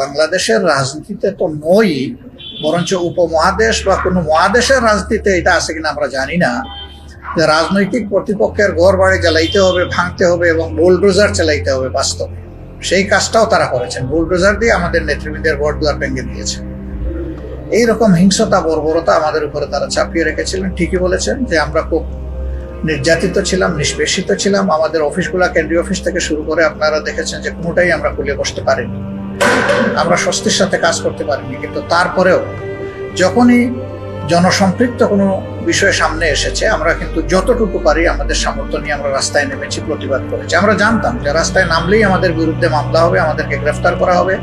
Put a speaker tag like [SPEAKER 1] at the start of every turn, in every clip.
[SPEAKER 1] বাংলাদেশের রাজনীতিতে তো নই, বরঞ্চ উপমহাদেশ বা কোনো মহাদেশের রাজনীতিতে এটা আছে কিনা আমরা জানি না। যে রাজনৈতিক প্রতিপক্ষের ঘর বাড়ি জ্বালাইতে হবে, ভাঙতে হবে এবং বুলডোজার চালাইতে হবে বাস্তবে। সেই কাজটাও তারা করেছেন। বুলডোজার দিয়ে আমাদের নেতৃবৃন্দের ঘর দুয়ার ভেঙে দিয়েছে। এইরকম হিংসতা, বর্বরতা আমাদের উপরে তারা চাপিয়ে রেখেছিলেন। ঠিকই বলেছেন যে আমরা খুব নির্যাতিত ছিলাম, নিষ্পেষিত ছিলাম। আমাদের অফিসগুলা কেন্দ্রীয় অফিস থেকে শুরু করে আপনারা দেখেছেন যে কোনোটাই আমরা খুলে বসতে পারিনি। আমরা স্বস্তির সাথে কাজ করতে পারিনি, কিন্তু তারপরেও যখনই জনসম্পৃক্ত কোনো বিষয় সামনে এসেছে, আমরা কিন্তু যতটুকু পারি আমাদের সামর্থ্য নিয়ে আমরা রাস্তায় নেমেছি, প্রতিবাদ করেছি। আমরা জানতাম যে রাস্তায় নামলেই আমাদের বিরুদ্ধে মামলা হবে, আমাদেরকে গ্রেফতার করা হবে,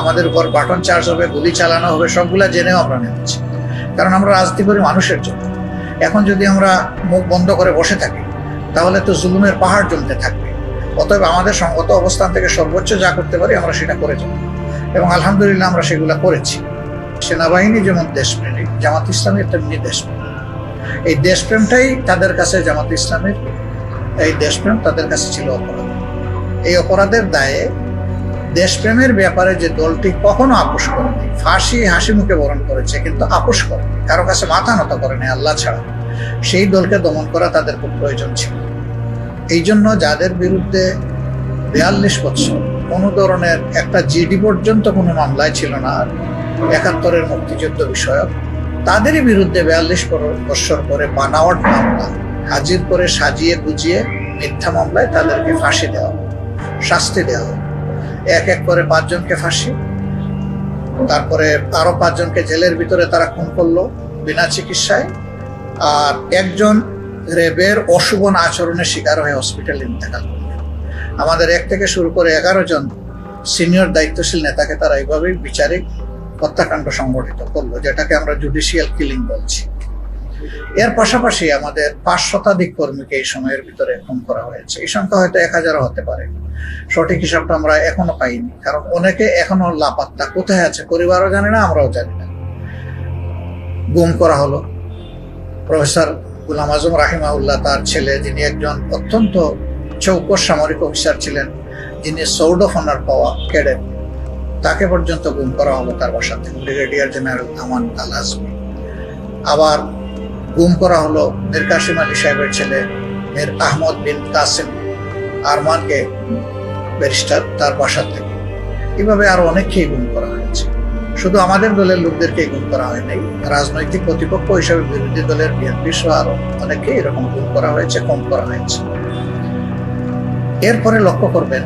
[SPEAKER 1] আমাদের উপর বাটন চার্জ হবে, গুলি চালানো হবে, সবগুলা জেনেও আমরা নেমেছি। কারণ আমরা রাজনীতি করি মানুষের জন্য। এখন যদি আমরা মুখ বন্ধ করে বসে থাকি, তাহলে তো জুলুমের পাহাড় জমতে থাকবে। অতএব আমাদের সঙ্গত অবস্থান থেকে সর্বোচ্চ যা করতে পারি আমরা সেটা করে যাব। এবং আলহামদুলিল্লাহ আমরা সেগুলো করেছি। সেনাবাহিনী যেমন দেশপ্রেমিক, জামাত ইসলামের তেমনি দেশপ্রেম এই দেশপ্রেমটাই তাদের কাছে, জামাত ইসলামের এই দেশপ্রেম তাদের কাছে ছিল অপরাধ। এই অপরাধের দায়ে দেশপ্রেমের ব্যাপারে যে দলটি কখনো আপোষ করেনি, ফাঁসি, হাসি মুখে বরণ করেছে, কিন্তু আপোষ করেনি। কারও কাছে মাথা নত করেনি আল্লাহ ছাড়া। সেই দলকে দমন করা তাদের খুব প্রয়োজন ছিল। এই জন্য যাদের বিরুদ্ধে বিয়াল্লিশ বছর, কোনো ধরনের একটা জিডি পর্যন্ত কোনো মামলায় ছিল না, আর একাত্তরের মুক্তিযুদ্ধ বিষয়ক, তাদেরই বিরুদ্ধে বিয়াল্লিশ বছর পরে বানাওয়াট মামলা, হাজির করে সাজিয়ে গুজিয়ে মিথ্যা মামলায় তাদেরকে ফাঁসি দেওয়া শাস্তি দেওয়া এক এক করে পাঁচজনকে ফাঁসি, তারপরে আরও পাঁচজনকে জেলের ভিতরে তারা খুন করল বিনা চিকিৎসায়, আর একজন রেবের অশুভন আচরণের শিকার হয়ে হসপিটালে ইন্তেকাল করলেন। আমাদের এক থেকে শুরু করে এগারো জন সিনিয়র দায়িত্বশীল নেতাকে তারা এইভাবেই বিচারিক হত্যাকাণ্ড সংগঠিত করল, যেটাকে আমরা জুডিশিয়াল কিলিং বলছি। এর পাশাপাশি আমাদের পাঁচ শতাধিক কর্মীকে এই সময়ের ভিতরে খুন করা হয়েছে। এই সংখ্যা হয়তো এক হাজারও হতে পারে। সঠিক হিসাবটা আমরা এখনও পাইনি, কারণ অনেকে এখনও লাপাত্তা। কোথায় আছে? পরিবারও জানে না, আমরাও জানি না। গুম করা হলো। প্রফেসর গুলাম আজম রাহিমাউল্লাহ তার ছেলে, যিনি একজন অত্যন্ত চৌকস সামরিক অফিসার ছিলেন, যিনি সৌড অফ অনার পাওয়া ক্যাডেট, তাকে পর্যন্ত গুম করা হলো তার বাসা থেকে। ব্রিগেডিয়ার জেনারেল আমান আল আজমি আবার গুম করা হলো মীর কাসিম আলী সাহেবের ছেলে, মীর আহমদ বিন কাসিম আরমানকে ব্যারিস্টার তার বাসা থেকে। এভাবে আরও অনেককেই গুম করা হয়েছে। শুধু আমাদের দলের লোকদেরকে গুম করা হয় নাই, রাজনৈতিক প্রতিপক্ষ হিসাবে বিরোধী দলের বিএনপি সহ আরও অনেকে এরকম গুম করা হয়েছে, কম করা হয়েছে। এরপরে লক্ষ্য করবেন